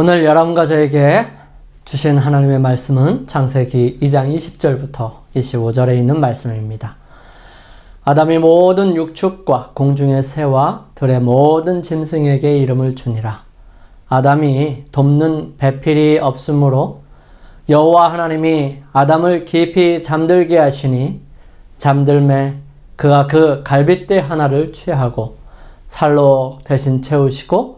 오늘 여러분과 저에게 주신 하나님의 말씀은 창세기 2장 20절부터 25절에 있는 말씀입니다. 아담이 모든 육축과 공중의 새와 들의 모든 짐승에게 이름을 주니라. 아담이 돕는 배필이 없으므로 여호와 하나님이 아담을 깊이 잠들게 하시니 잠들매 그가 그 갈빗대 하나를 취하고 살로 대신 채우시고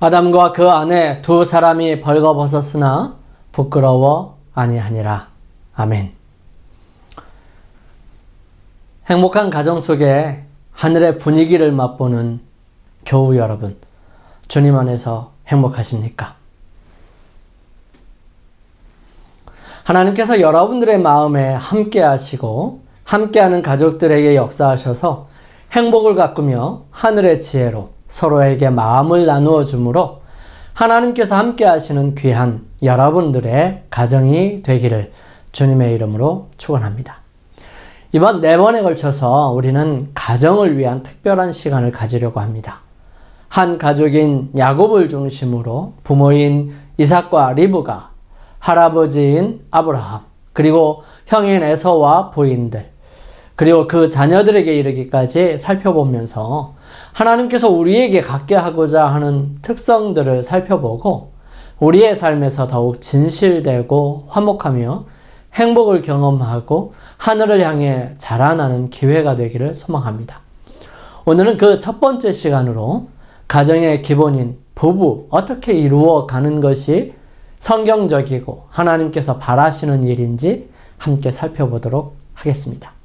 아담과 그 아내 두 사람이 벌거벗었으나 부끄러워 아니하니라. 아멘. 행복한 가정 속에 하늘의 분위기를 맛보는 교우 여러분, 주님 안에서 행복하십니까? 하나님께서 여러분들의 마음에 함께 하시고 함께하는 가족들에게 역사하셔서 행복을 가꾸며 하늘의 지혜로 서로에게 마음을 나누어 주므로 하나님께서 함께 하시는 귀한 여러분들의 가정이 되기를 주님의 이름으로 축원합니다. 이번 네 번에 걸쳐서 우리는 가정을 위한 특별한 시간을 가지려고 합니다. 한 가족인 야곱을 중심으로 부모인 이삭과 리브가 할아버지인 아브라함, 그리고 형인 에서와 부인들, 그리고 그 자녀들에게 이르기까지 살펴보면서 하나님께서 우리에게 갖게 하고자 하는 특성들을 살펴보고 우리의 삶에서 더욱 진실되고 화목하며 행복을 경험하고 하늘을 향해 자라나는 기회가 되기를 소망합니다. 오늘은 그 첫 번째 시간으로 가정의 기본인 부부 어떻게 이루어 가는 것이 성경적이고 하나님께서 바라시는 일인지 함께 살펴보도록 하겠습니다.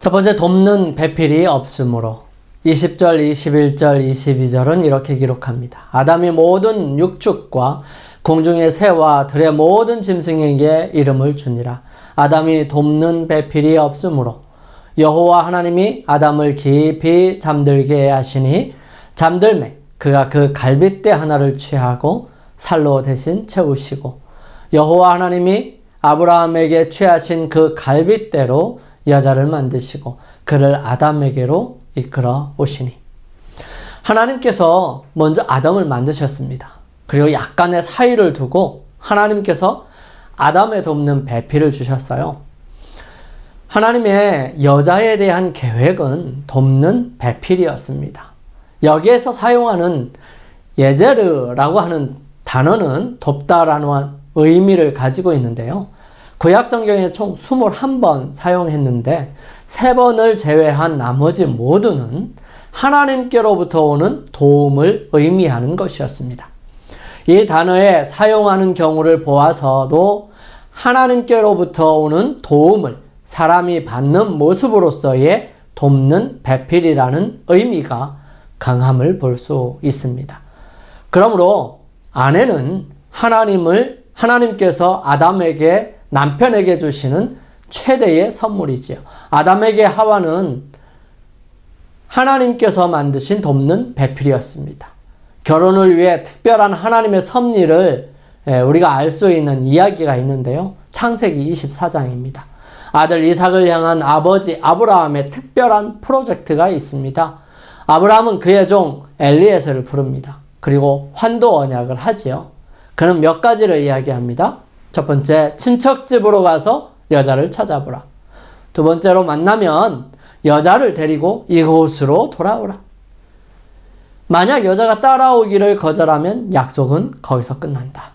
첫 번째 돕는 배필이 없으므로 20절, 21절, 22절은 이렇게 기록합니다. 아담이 모든 육축과 공중의 새와 들의 모든 짐승에게 이름을 주니라. 아담이 돕는 배필이 없으므로 여호와 하나님이 아담을 깊이 잠들게 하시니 잠들매 그가 그 갈빗대 하나를 취하고 살로 대신 채우시고 여호와 하나님이 아브라함에게 취하신 그 갈빗대로 여자를 만드시고 그를 아담에게로 이끌어 오시니 하나님께서 먼저 아담을 만드셨습니다. 그리고 약간의 사이를 두고 하나님께서 아담에 돕는 배필을 주셨어요. 하나님의 여자에 대한 계획은 돕는 배필이었습니다. 여기에서 사용하는 예제르라고 하는 단어는 돕다라는 의미를 가지고 있는데요. 구약 성경에 총 21번 사용했는데 3번을 제외한 나머지 모두는 하나님께로부터 오는 도움을 의미하는 것이었습니다. 이 단어에 사용하는 경우를 보아서도 하나님께로부터 오는 도움을 사람이 받는 모습으로서의 돕는 배필이라는 의미가 강함을 볼 수 있습니다. 그러므로 아내는 하나님을 하나님께서 아담에게 남편에게 주시는 최대의 선물이지요. 아담에게 하와는 하나님께서 만드신 돕는 배필이었습니다. 결혼을 위해 특별한 하나님의 섭리를 우리가 알 수 있는 이야기가 있는데요. 창세기 24장입니다. 아들 이삭을 향한 아버지 아브라함의 특별한 프로젝트가 있습니다. 아브라함은 그의 종 엘리에서를 부릅니다. 그리고 환도 언약을 하지요. 그는 몇 가지를 이야기합니다. 첫 번째, 친척집으로 가서 여자를 찾아보라. 두 번째로 만나면 여자를 데리고 이곳으로 돌아오라. 만약 여자가 따라오기를 거절하면 약속은 거기서 끝난다.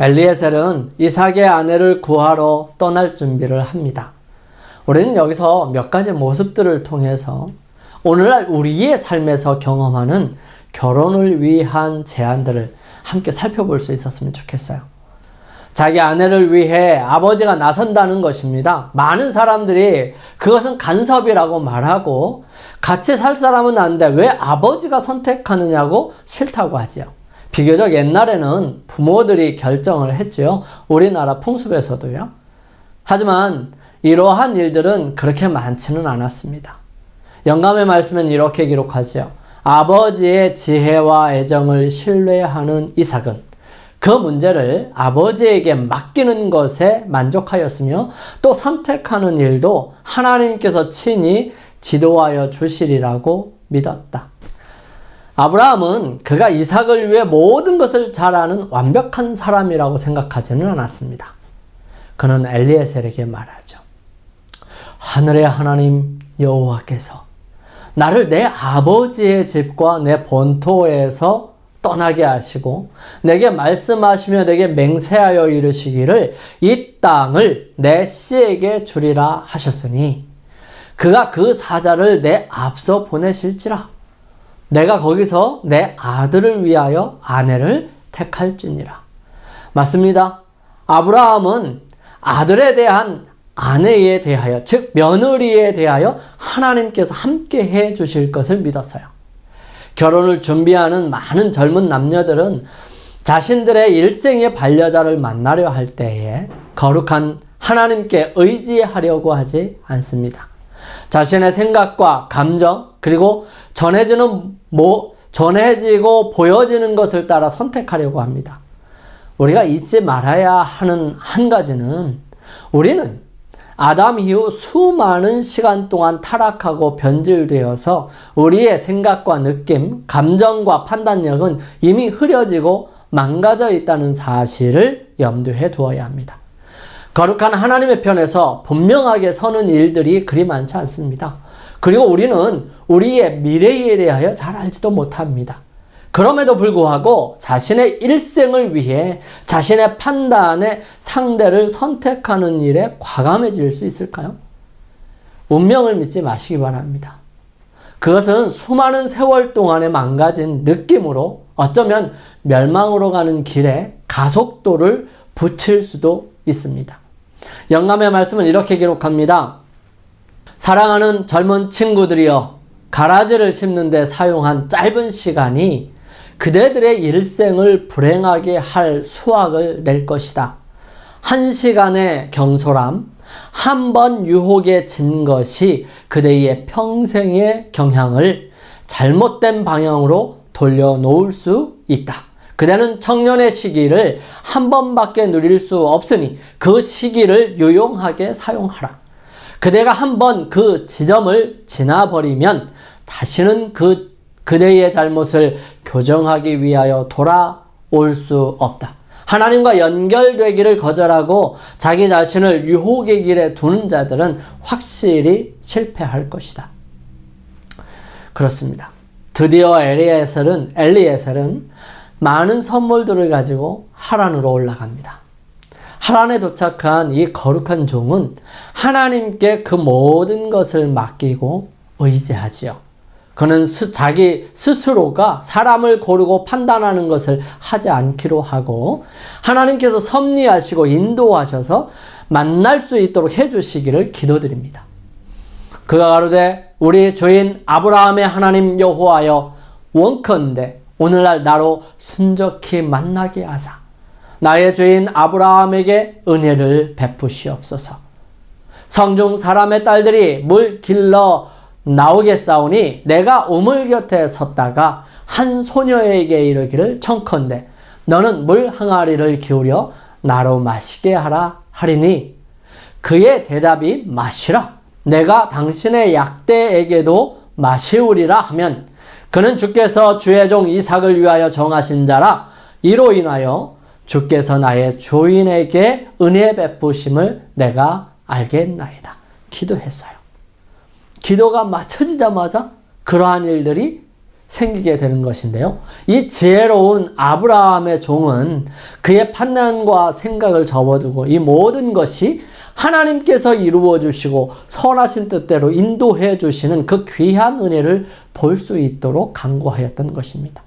엘리에셀은 이삭의 아내를 구하러 떠날 준비를 합니다. 우리는 여기서 몇 가지 모습들을 통해서 오늘날 우리의 삶에서 경험하는 결혼을 위한 제안들을 함께 살펴볼 수 있었으면 좋겠어요. 자기 아내를 위해 아버지가 나선다는 것입니다. 많은 사람들이 그것은 간섭이라고 말하고 같이 살 사람은 아는데 왜 아버지가 선택하느냐고 싫다고 하지요. 비교적 옛날에는 부모들이 결정을 했지요. 우리나라 풍습에서도요. 하지만 이러한 일들은 그렇게 많지는 않았습니다. 영감의 말씀은 이렇게 기록하지요. 아버지의 지혜와 애정을 신뢰하는 이삭은 그 문제를 아버지에게 맡기는 것에 만족하였으며 또 선택하는 일도 하나님께서 친히 지도하여 주시리라고 믿었다. 아브라함은 그가 이삭을 위해 모든 것을 잘 아는 완벽한 사람이라고 생각하지는 않았습니다. 그는 엘리에셀에게 말하죠. 하늘의 하나님 여호와께서 나를 내 아버지의 집과 내 본토에서 떠나게 하시고 내게 말씀하시며 내게 맹세하여 이르시기를 이 땅을 내 씨에게 주리라 하셨으니 그가 그 사자를 내 앞서 보내실지라 내가 거기서 내 아들을 위하여 아내를 택할지니라 맞습니다. 아브라함은 아들에 대한 아내에 대하여 즉 며느리에 대하여 하나님께서 함께 해 주실 것을 믿었어요. 결혼을 준비하는 많은 젊은 남녀들은 자신들의 일생의 반려자를 만나려 할 때에 거룩한 하나님께 의지하려고 하지 않습니다. 자신의 생각과 감정 그리고 전해지는 뭐 전해지고 보여지는 것을 따라 선택하려고 합니다. 우리가 잊지 말아야 하는 한 가지는 우리는 아담 이후 수많은 시간 동안 타락하고 변질되어서 우리의 생각과 느낌, 감정과 판단력은 이미 흐려지고 망가져 있다는 사실을 염두에 두어야 합니다. 거룩한 하나님의 편에서 분명하게 서는 일들이 그리 많지 않습니다. 그리고 우리는 우리의 미래에 대하여 잘 알지도 못합니다. 그럼에도 불구하고 자신의 일생을 위해 자신의 판단의 상대를 선택하는 일에 과감해질 수 있을까요? 운명을 믿지 마시기 바랍니다. 그것은 수많은 세월 동안에 망가진 느낌으로 어쩌면 멸망으로 가는 길에 가속도를 붙일 수도 있습니다. 영감의 말씀은 이렇게 기록합니다. 사랑하는 젊은 친구들이여, 가라지를 심는데 사용한 짧은 시간이 그대들의 일생을 불행하게 할 수확을 낼 것이다. 한 시간의 경솔함, 한 번 유혹에 진 것이 그대의 평생의 경향을 잘못된 방향으로 돌려놓을 수 있다. 그대는 청년의 시기를 한 번밖에 누릴 수 없으니 그 시기를 유용하게 사용하라. 그대가 한 번 그 지점을 지나버리면 다시는 그 그대의 잘못을 교정하기 위하여 돌아올 수 없다. 하나님과 연결되기를 거절하고 자기 자신을 유혹의 길에 두는 자들은 확실히 실패할 것이다. 그렇습니다. 드디어 엘리에셀은 엘리에셀은 많은 선물들을 가지고 하란으로 올라갑니다. 하란에 도착한 이 거룩한 종은 하나님께 그 모든 것을 맡기고 의지하지요. 그는 스, 자기 스스로가 사람을 고르고 판단하는 것을 하지 않기로 하고 하나님께서 섭리하시고 인도하셔서 만날 수 있도록 해주시기를 기도드립니다. 그가 가로되 우리 주인 아브라함의 하나님 여호와여 원컨대 오늘날 나로 순적히 만나게 하사 나의 주인 아브라함에게 은혜를 베푸시옵소서. 성중 사람의 딸들이 물 길러 나오겠사오니 내가 우물 곁에 섰다가 한 소녀에게 이르기를 청컨대 너는 물 항아리를 기울여 나로 마시게 하라 하리니 그의 대답이 마시라. 내가 당신의 약대에게도 마시우리라 하면 그는 주께서 주의 종 이삭을 위하여 정하신 자라. 이로 인하여 주께서 나의 주인에게 은혜 베푸심을 내가 알겠나이다. 기도했어요. 기도가 맞춰지자마자 그러한 일들이 생기게 되는 것인데요. 이 지혜로운 아브라함의 종은 그의 판단과 생각을 접어두고 이 모든 것이 하나님께서 이루어 주시고 선하신 뜻대로 인도해 주시는 그 귀한 은혜를 볼 수 있도록 간구하였던 것입니다.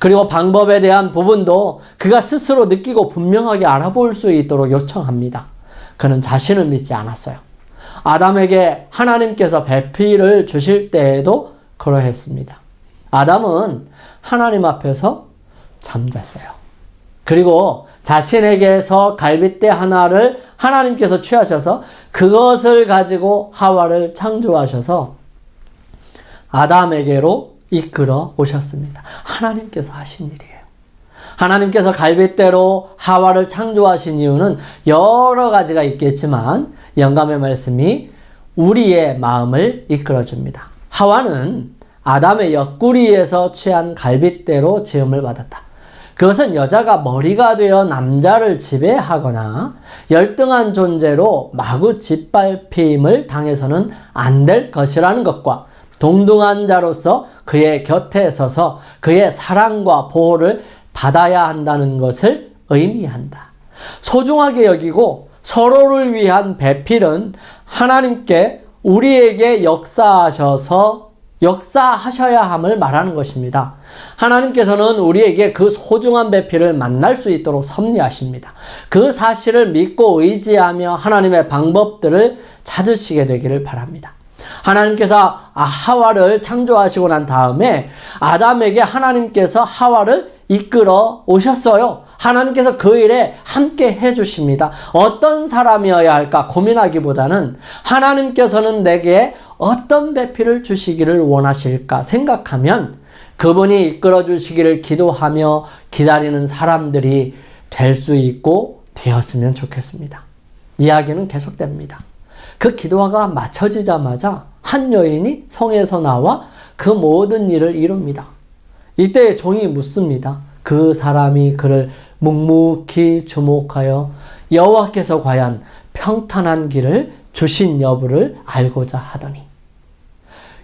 그리고 방법에 대한 부분도 그가 스스로 느끼고 분명하게 알아볼 수 있도록 요청합니다. 그는 자신을 믿지 않았어요. 아담에게 하나님께서 배필을 주실 때에도 그러했습니다. 아담은 하나님 앞에서 잠잤어요. 그리고 자신에게서 갈빗대 하나를 하나님께서 취하셔서 그것을 가지고 하와를 창조하셔서 아담에게로 이끌어 오셨습니다. 하나님께서 하신 일이에요. 하나님께서 갈빗대로 하와를 창조하신 이유는 여러 가지가 있겠지만 영감의 말씀이 우리의 마음을 이끌어 줍니다. 하와는 아담의 옆구리에서 취한 갈빗대로 지음을 받았다. 그것은 여자가 머리가 되어 남자를 지배하거나 열등한 존재로 마구 짓밟힘을 당해서는 안 될 것이라는 것과 동등한 자로서 그의 곁에 서서 그의 사랑과 보호를 받아야 한다는 것을 의미한다. 소중하게 여기고 서로를 위한 배필은 하나님께 우리에게 역사하셔서 역사하셔야 함을 말하는 것입니다. 하나님께서는 우리에게 그 소중한 배필을 만날 수 있도록 섭리하십니다. 그 사실을 믿고 의지하며 하나님의 방법들을 찾으시게 되기를 바랍니다. 하나님께서 아, 하와를 창조하시고 난 다음에 아담에게 하나님께서 하와를 이끌어 오셨어요. 하나님께서 그 일에 함께 해주십니다. 어떤 사람이어야 할까 고민하기보다는 하나님께서는 내게 어떤 배필을 주시기를 원하실까 생각하면 그분이 이끌어 주시기를 기도하며 기다리는 사람들이 될 수 있고 되었으면 좋겠습니다. 이야기는 계속됩니다. 그 기도가 맞춰지자마자 한 여인이 성에서 나와 그 모든 일을 이룹니다. 이때 종이 묻습니다. 그 사람이 그를 묵묵히 주목하여 여호와께서 과연 평탄한 길을 주신 여부를 알고자 하더니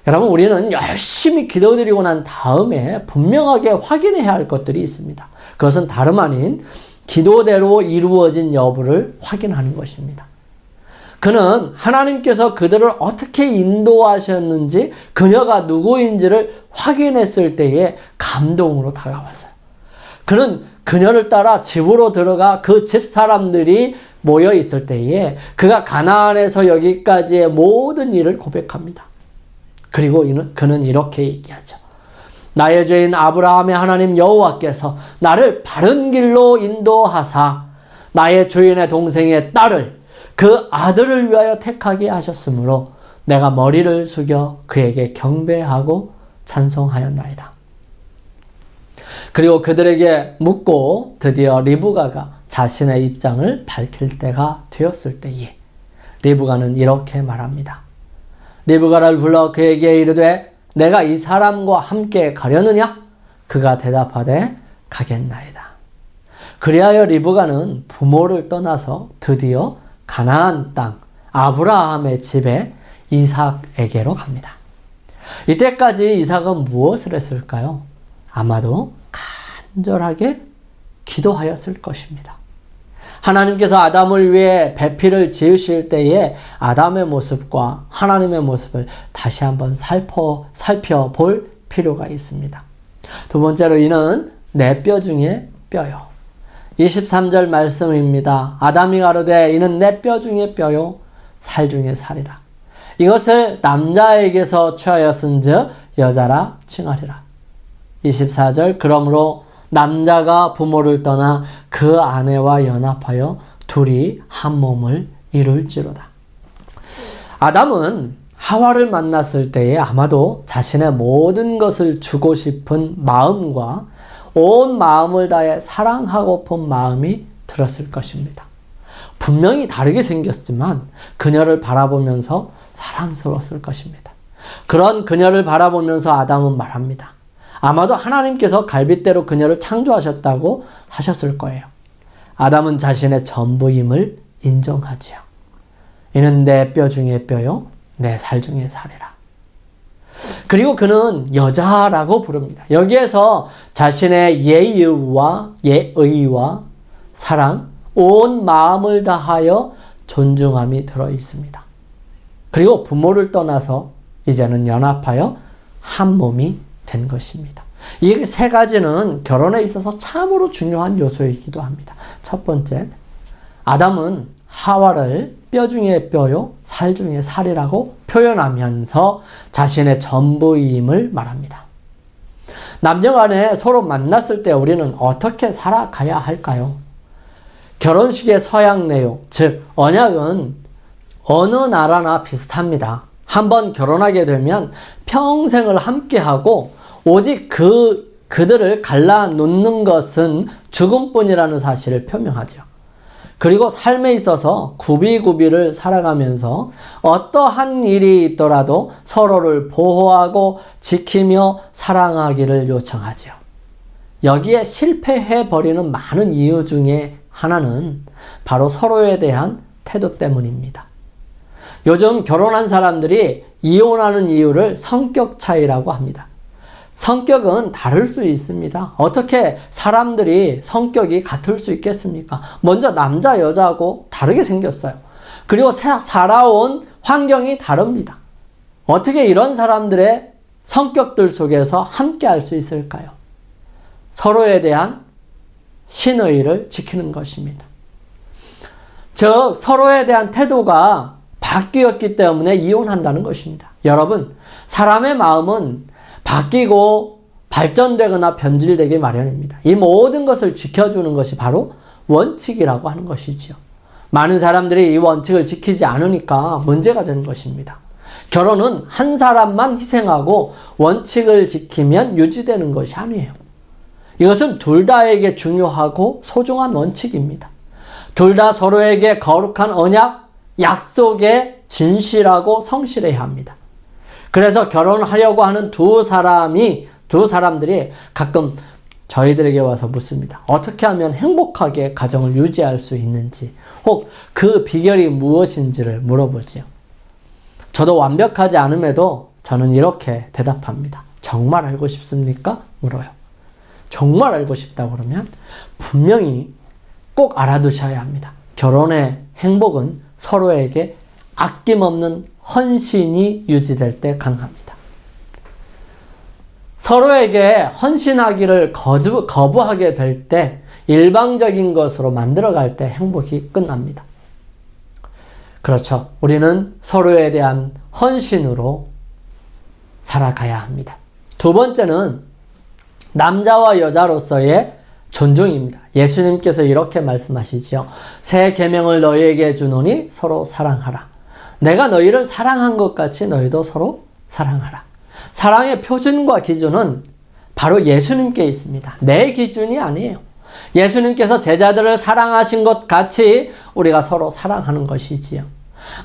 여러분 우리는 열심히 기도드리고 난 다음에 분명하게 확인해야 할 것들이 있습니다. 그것은 다름 아닌 기도대로 이루어진 여부를 확인하는 것입니다. 그는 하나님께서 그들을 어떻게 인도하셨는지 그녀가 누구인지를 확인했을 때에 감동으로 다가왔어요. 그는 그녀를 따라 집으로 들어가 그 집 사람들이 모여 있을 때에 그가 가나안에서 여기까지의 모든 일을 고백합니다. 그리고 그는 이렇게 얘기하죠. 나의 죄인 아브라함의 하나님 여호와께서 나를 바른 길로 인도하사 나의 주인의 동생의 딸을 그 아들을 위하여 택하게 하셨으므로 내가 머리를 숙여 그에게 경배하고 찬송하였나이다. 그리고 그들에게 묻고 드디어 리브가가 자신의 입장을 밝힐 때가 되었을 때에 리브가는 이렇게 말합니다. 리브가를 불러 그에게 이르되 내가 이 사람과 함께 가려느냐? 그가 대답하되 가겠나이다. 그리하여 리브가는 부모를 떠나서 드디어 가나안 땅 아브라함의 집에 이삭에게로 갑니다. 이때까지 이삭은 무엇을 했을까요? 아마도 간절하게 기도하였을 것입니다. 하나님께서 아담을 위해 배필을 지으실 때에 아담의 모습과 하나님의 모습을 다시 한번 살펴, 살펴볼 필요가 있습니다. 두 번째로 이는 내 뼈 중에 뼈요. 23절 말씀입니다. 아담이 가로되 이는 내 뼈 중에 뼈요 살 중에 살이라. 이것을 남자에게서 취하였은즉 여자라 칭하리라. 24절 그러므로 남자가 부모를 떠나 그 아내와 연합하여 둘이 한 몸을 이룰지로다. 아담은 하와를 만났을 때에 아마도 자신의 모든 것을 주고 싶은 마음과 온 마음을 다해 사랑하고픈 마음이 들었을 것입니다. 분명히 다르게 생겼지만 그녀를 바라보면서 사랑스러웠을 것입니다. 그런 그녀를 바라보면서 아담은 말합니다. 아마도 하나님께서 갈빗대로 그녀를 창조하셨다고 하셨을 거예요. 아담은 자신의 전부임을 인정하지요. 이는 내 뼈 중에 뼈요, 내 살 중에 살이라. 그리고 그는 여자라고 부릅니다. 여기에서 자신의 예의와 예의와 사랑, 온 마음을 다하여 존중함이 들어 있습니다. 그리고 부모를 떠나서 이제는 연합하여 한 몸이 된 것입니다. 이 세 가지는 결혼에 있어서 참으로 중요한 요소이기도 합니다. 첫 번째, 아담은 하와를 뼈 중에 뼈요, 살 중에 살이라고 표현하면서 자신의 전부임을 말합니다. 남녀 간에 서로 만났을 때 우리는 어떻게 살아가야 할까요? 결혼식의 서양 내용, 즉, 언약은 어느 나라나 비슷합니다. 한번 결혼하게 되면 평생을 함께하고 오직 그, 그들을 갈라놓는 것은 죽음뿐이라는 사실을 표명하죠. 그리고 삶에 있어서 구비구비를 살아가면서 어떠한 일이 있더라도 서로를 보호하고 지키며 사랑하기를 요청하죠. 여기에 실패해 버리는 많은 이유 중에 하나는 바로 서로에 대한 태도 때문입니다. 요즘 결혼한 사람들이 이혼하는 이유를 성격 차이라고 합니다. 성격은 다를 수 있습니다. 어떻게 사람들이 성격이 같을 수 있겠습니까? 먼저 남자, 여자하고 다르게 생겼어요. 그리고 살아온 환경이 다릅니다. 어떻게 이런 사람들의 성격들 속에서 함께 할 수 있을까요? 서로에 대한 신의를 지키는 것입니다. 즉, 서로에 대한 태도가 바뀌었기 때문에 이혼한다는 것입니다. 여러분, 사람의 마음은 바뀌고 발전되거나 변질되기 마련입니다. 이 모든 것을 지켜주는 것이 바로 원칙이라고 하는 것이지요. 많은 사람들이 이 원칙을 지키지 않으니까 문제가 되는 것입니다. 결혼은 한 사람만 희생하고 원칙을 지키면 유지되는 것이 아니에요. 이것은 둘 다에게 중요하고 소중한 원칙입니다. 둘 다 서로에게 거룩한 언약, 약속에 진실하고 성실해야 합니다. 그래서 결혼하려고 하는 두 사람이, 두 사람들이 가끔 저희들에게 와서 묻습니다. 어떻게 하면 행복하게 가정을 유지할 수 있는지, 혹 그 비결이 무엇인지를 물어보지요. 저도 완벽하지 않음에도 저는 이렇게 대답합니다. 정말 알고 싶습니까? 물어요. 정말 알고 싶다 그러면 분명히 꼭 알아두셔야 합니다. 결혼의 행복은 서로에게 아낌없는 헌신이 유지될 때 가능합니다. 서로에게 헌신하기를 거부, 거부하게 될 때 일방적인 것으로 만들어갈 때 행복이 끝납니다. 그렇죠. 우리는 서로에 대한 헌신으로 살아가야 합니다. 두 번째는 남자와 여자로서의 존중입니다. 예수님께서 이렇게 말씀하시지요. 새 계명을 너희에게 주노니 서로 사랑하라. 내가 너희를 사랑한 것 같이 너희도 서로 사랑하라. 사랑의 표준과 기준은 바로 예수님께 있습니다. 내 기준이 아니에요. 예수님께서 제자들을 사랑하신 것 같이 우리가 서로 사랑하는 것이지요.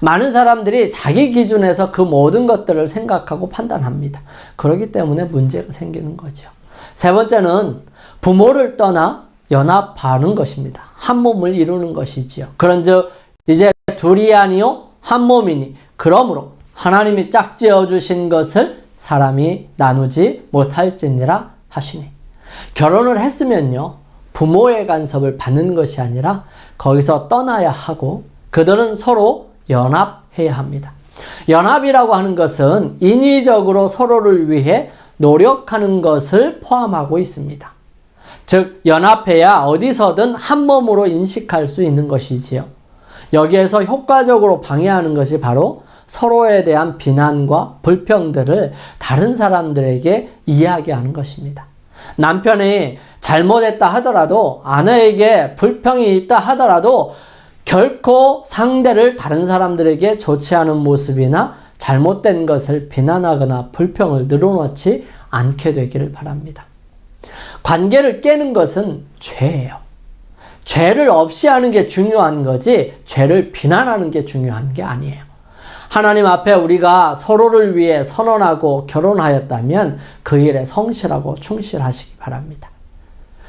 많은 사람들이 자기 기준에서 그 모든 것들을 생각하고 판단합니다. 그렇기 때문에 문제가 생기는 거죠. 세 번째는 부모를 떠나 연합하는 것입니다. 한 몸을 이루는 것이지요. 그런즉 이제 둘이 아니요 한 몸이니 그러므로 하나님이 짝지어 주신 것을 사람이 나누지 못할지니라 하시니 결혼을 했으면요 부모의 간섭을 받는 것이 아니라 거기서 떠나야 하고 그들은 서로 연합해야 합니다. 연합이라고 하는 것은 인위적으로 서로를 위해 노력하는 것을 포함하고 있습니다. 즉, 연합해야 어디서든 한 몸으로 인식할 수 있는 것이지요. 여기에서 효과적으로 방해하는 것이 바로 서로에 대한 비난과 불평들을 다른 사람들에게 이야기하는 것입니다. 남편이 잘못했다 하더라도 아내에게 불평이 있다 하더라도 결코 상대를 다른 사람들에게 좋지 않은 모습이나 잘못된 것을 비난하거나 불평을 늘어놓지 않게 되기를 바랍니다. 관계를 깨는 것은 죄예요. 죄를 없이 하는 게 중요한 거지 죄를 비난하는 게 중요한 게 아니에요. 하나님 앞에 우리가 서로를 위해 선언하고 결혼하였다면 그 일에 성실하고 충실하시기 바랍니다.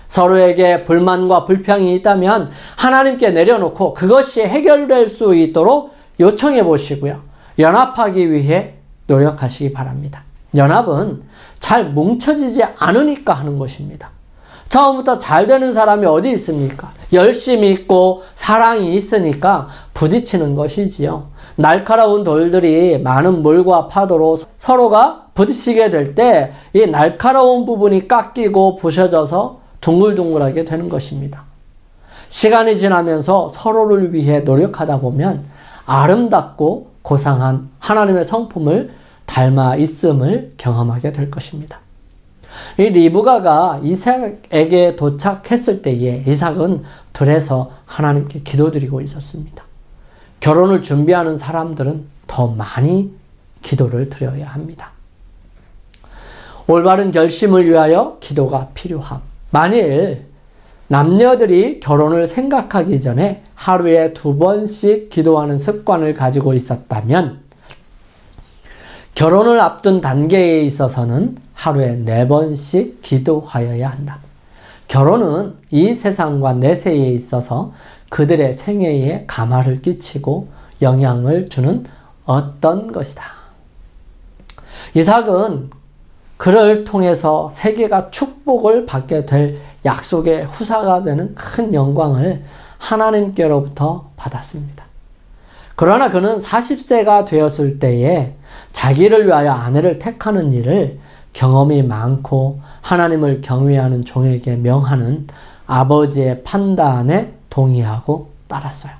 서로에게 불만과 불평이 있다면 하나님께 내려놓고 그것이 해결될 수 있도록 요청해 보시고요. 연합하기 위해 노력하시기 바랍니다. 연합은 잘 뭉쳐지지 않으니까 하는 것입니다. 처음부터 잘 되는 사람이 어디 있습니까? 열심히 있고 사랑이 있으니까 부딪히는 것이지요. 날카로운 돌들이 많은 물과 파도로 서로가 부딪히게 될 때 이 날카로운 부분이 깎이고 부셔져서 둥글둥글하게 되는 것입니다. 시간이 지나면서 서로를 위해 노력하다 보면 아름답고 고상한 하나님의 성품을 닮아 있음을 경험하게 될 것입니다. 이 리브가가 이삭에게 도착했을 때에 이삭은 들에서 하나님께 기도드리고 있었습니다. 결혼을 준비하는 사람들은 더 많이 기도를 드려야 합니다. 올바른 결심을 위하여 기도가 필요함. 만일 남녀들이 결혼을 생각하기 전에 하루에 두 번씩 기도하는 습관을 가지고 있었다면 결혼을 앞둔 단계에 있어서는 하루에 네 번씩 기도하여야 한다. 결혼은 이 세상과 내세에 있어서 그들의 생애에 가마를 끼치고 영향을 주는 어떤 것이다. 이삭은 그를 통해서 세계가 축복을 받게 될 약속의 후사가 되는 큰 영광을 하나님께로부터 받았습니다. 그러나 그는 40세가 되었을 때에 자기를 위하여 아내를 택하는 일을 경험이 많고 하나님을 경외하는 종에게 명하는 아버지의 판단에 동의하고 따랐어요.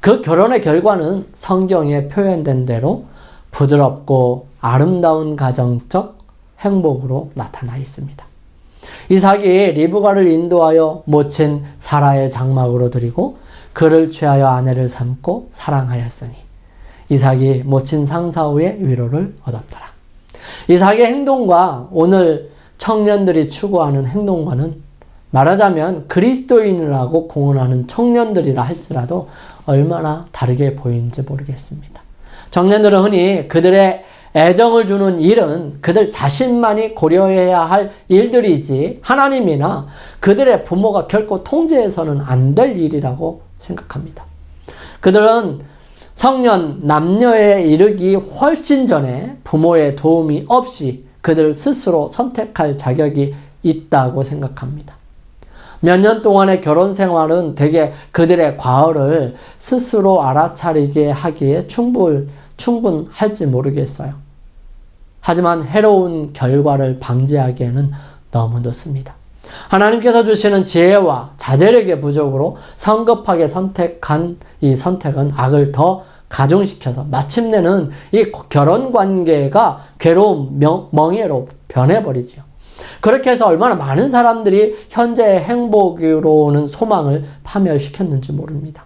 그 결혼의 결과는 성경에 표현된 대로 부드럽고 아름다운 가정적 행복으로 나타나 있습니다. 이삭이 리브가를 인도하여 모친 사라의 장막으로 드리고 그를 취하여 아내를 삼고 사랑하였으니 이삭이 모친 상사후의 위로를 얻었더라. 이삭의 행동과 오늘 청년들이 추구하는 행동과는 말하자면 그리스도인이라고 공언하는 청년들이라 할지라도 얼마나 다르게 보이는지 모르겠습니다. 청년들은 흔히 그들의 애정을 주는 일은 그들 자신만이 고려해야 할 일들이지 하나님이나 그들의 부모가 결코 통제해서는 안 될 일이라고 생각합니다. 그들은 성년 남녀에 이르기 훨씬 전에 부모의 도움이 없이 그들 스스로 선택할 자격이 있다고 생각합니다. 몇 년 동안의 결혼 생활은 대개 그들의 과거를 스스로 알아차리게 하기에 충분, 충분할지 모르겠어요. 하지만 해로운 결과를 방지하기에는 너무 늦습니다. 하나님께서 주시는 지혜와 자제력의 부족으로 성급하게 선택한 이 선택은 악을 더 가중시켜서 마침내는 이 결혼 관계가 괴로움, 멍해로 변해버리죠. 그렇게 해서 얼마나 많은 사람들이 현재의 행복으로는 소망을 파멸시켰는지 모릅니다.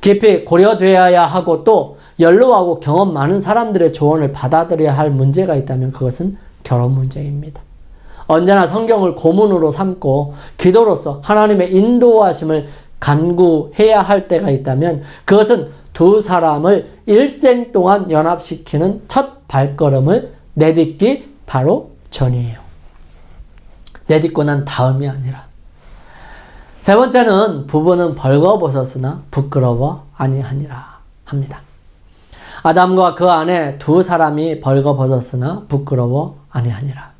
깊이 고려되어야 하고 또 연로하고 경험 많은 사람들의 조언을 받아들여야 할 문제가 있다면 그것은 결혼 문제입니다. 언제나 성경을 고문으로 삼고 기도로서 하나님의 인도하심을 간구해야 할 때가 있다면 그것은 두 사람을 일생 동안 연합시키는 첫 발걸음을 내딛기 바로 전이에요. 내딛고 난 다음이 아니라. 세 번째는 부부는 벌거벗었으나 부끄러워 아니하니라 합니다. 아담과 그 아내 두 사람이 벌거벗었으나 부끄러워 아니하니라.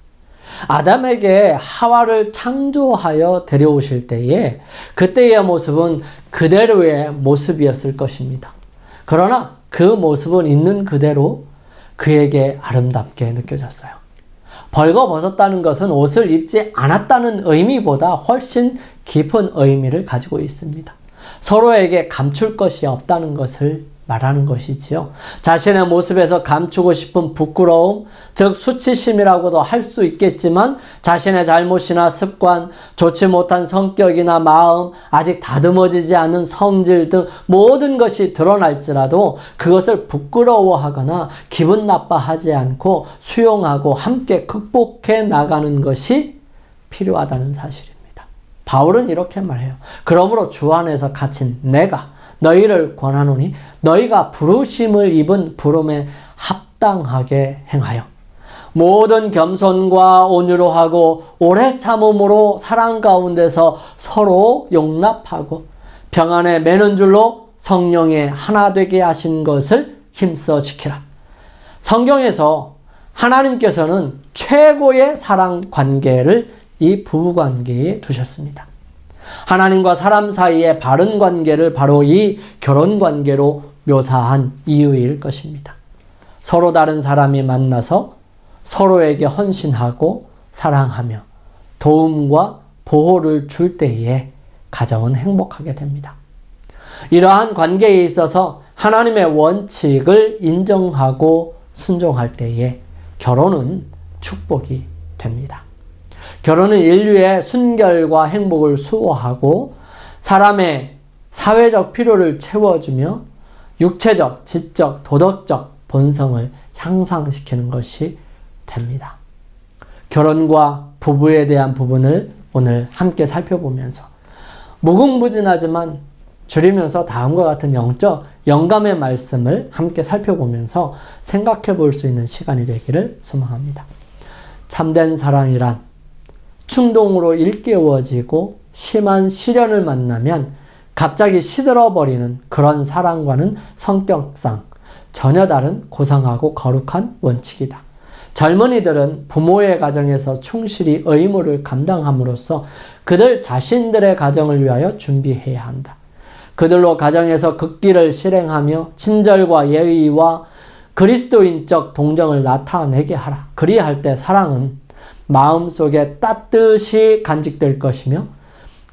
아담에게 하와를 창조하여 데려오실 때에 그때의 모습은 그대로의 모습이었을 것입니다. 그러나 그 모습은 있는 그대로 그에게 아름답게 느껴졌어요. 벌거벗었다는 것은 옷을 입지 않았다는 의미보다 훨씬 깊은 의미를 가지고 있습니다. 서로에게 감출 것이 없다는 것을 말하는 것이지요. 자신의 모습에서 감추고 싶은 부끄러움, 즉 수치심이라고도 할 수 있겠지만 자신의 잘못이나 습관, 좋지 못한 성격이나 마음, 아직 다듬어지지 않은 성질 등 모든 것이 드러날지라도 그것을 부끄러워하거나 기분 나빠하지 않고 수용하고 함께 극복해 나가는 것이 필요하다는 사실입니다. 바울은 이렇게 말해요. 그러므로 주 안에서 갇힌 내가 너희를 권하노니 너희가 부르심을 입은 부름에 합당하게 행하여 모든 겸손과 온유로 하고 오래 참음으로 사랑 가운데서 서로 용납하고 평안에 매는 줄로 성령에 하나 되게 하신 것을 힘써 지키라. 성경에서 하나님께서는 최고의 사랑 관계를 이 부부 관계에 두셨습니다. 하나님과 사람 사이의 바른 관계를 바로 이 결혼 관계로 묘사한 이유일 것입니다. 서로 다른 사람이 만나서 서로에게 헌신하고 사랑하며 도움과 보호를 줄 때에 가정은 행복하게 됩니다. 이러한 관계에 있어서 하나님의 원칙을 인정하고 순종할 때에 결혼은 축복이 됩니다. 결혼은 인류의 순결과 행복을 수호하고 사람의 사회적 필요를 채워주며 육체적, 지적, 도덕적 본성을 향상시키는 것이 됩니다. 결혼과 부부에 대한 부분을 오늘 함께 살펴보면서 무궁무진하지만 줄이면서 다음과 같은 영적 영감의 말씀을 함께 살펴보면서 생각해 볼 수 있는 시간이 되기를 소망합니다. 참된 사랑이란 충동으로 일깨워지고 심한 시련을 만나면 갑자기 시들어버리는 그런 사랑과는 성격상 전혀 다른 고상하고 거룩한 원칙이다. 젊은이들은 부모의 가정에서 충실히 의무를 감당함으로써 그들 자신들의 가정을 위하여 준비해야 한다. 그들로 가정에서 극기를 실행하며 친절과 예의와 그리스도인적 동정을 나타내게 하라. 그리할 때 사랑은 마음속에 따뜻이 간직될 것이며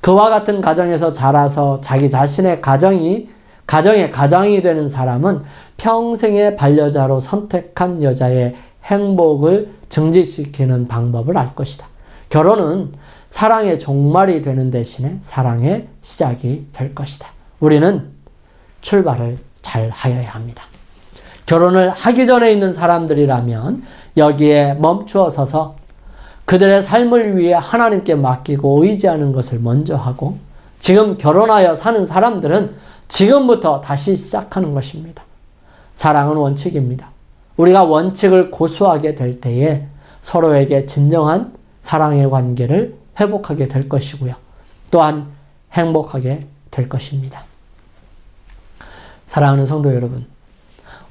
그와 같은 가정에서 자라서 자기 자신의 가정이 가정의 가장이 되는 사람은 평생의 반려자로 선택한 여자의 행복을 증진시키는 방법을 알 것이다. 결혼은 사랑의 종말이 되는 대신에 사랑의 시작이 될 것이다. 우리는 출발을 잘 하여야 합니다. 결혼을 하기 전에 있는 사람들이라면 여기에 멈추어 서서 그들의 삶을 위해 하나님께 맡기고 의지하는 것을 먼저 하고 지금 결혼하여 사는 사람들은 지금부터 다시 시작하는 것입니다. 사랑은 원칙입니다. 우리가 원칙을 고수하게 될 때에 서로에게 진정한 사랑의 관계를 회복하게 될 것이고요. 또한 행복하게 될 것입니다. 사랑하는 성도 여러분,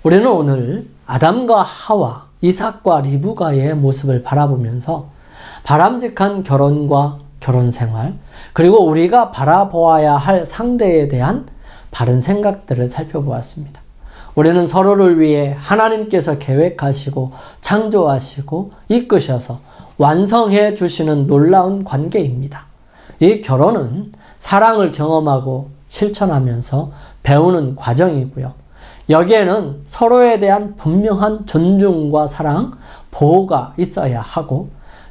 우리는 오늘 아담과 하와, 이삭과 리브가의 모습을 바라보면서 바람직한 결혼과 결혼 생활, 그리고 우리가 바라보아야 할 상대에 대한 바른 생각들을 살펴보았습니다. 우리는 서로를 위해 하나님께서 계획하시고 창조하시고 이끄셔서 완성해 주시는 놀라운 관계입니다. 이 결혼은 사랑을 경험하고 실천하면서 배우는 과정이고요. 여기에는 서로에 대한 분명한 존중과 사랑, 보호가 있어야 하고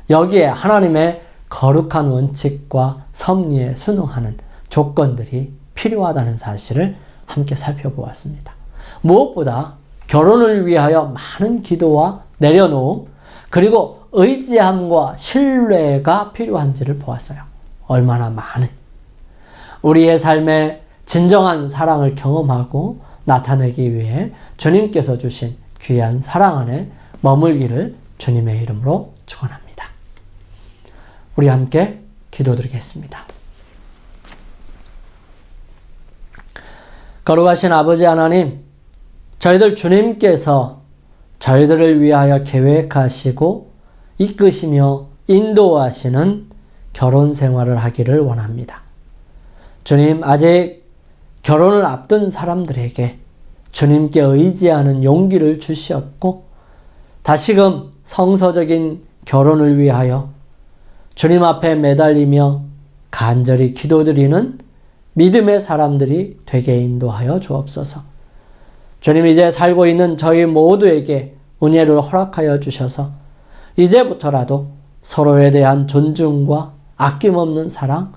여기에 하나님의 거룩한 원칙과 섭리에 순응하는 조건들이 필요하다는 사실을 함께 살펴보았습니다. 무엇보다 결혼을 위하여 많은 기도와 내려놓음, 그리고 의지함과 신뢰가 필요한지를 보았어요. 얼마나 많은. 우리의 삶에 진정한 사랑을 경험하고 나타내기 위해 주님께서 주신 귀한 사랑 안에 머물기를 주님의 이름으로 축원합니다. 우리 함께 기도드리겠습니다. 거룩하신 아버지 하나님, 저희들 주님께서 저희들을 위하여 계획하시고 이끄시며 인도하시는 결혼 생활을 하기를 원합니다. 주님, 아직 결혼을 앞둔 사람들에게 주님께 의지하는 용기를 주시었고, 다시금 성서적인 결혼을 위하여 주님 앞에 매달리며 간절히 기도드리는 믿음의 사람들이 되게 인도하여 주옵소서. 주님 이제 살고 있는 저희 모두에게 은혜를 허락하여 주셔서 이제부터라도 서로에 대한 존중과 아낌없는 사랑,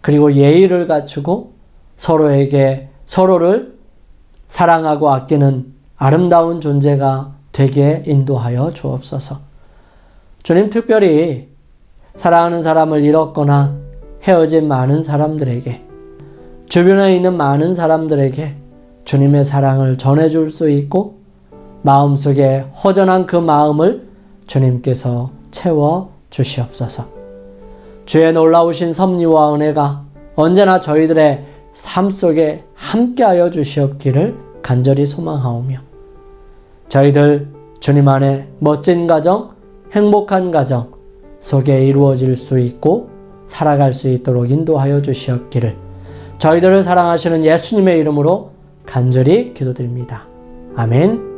그리고 예의를 갖추고 서로에게 서로를 사랑하고 아끼는 아름다운 존재가 되게 인도하여 주옵소서. 주님 특별히 사랑하는 사람을 잃었거나 헤어진 많은 사람들에게 주변에 있는 많은 사람들에게 주님의 사랑을 전해줄 수 있고 마음속에 허전한 그 마음을 주님께서 채워 주시옵소서. 주의 놀라우신 섭리와 은혜가 언제나 저희들의 삶 속에 함께하여 주시옵기를 간절히 소망하오며 저희들 주님 안에 멋진 가정, 행복한 가정 속에 이루어질 수 있고 살아갈 수 있도록 인도하여 주시옵기를 저희들을 사랑하시는 예수님의 이름으로 간절히 기도드립니다. 아멘.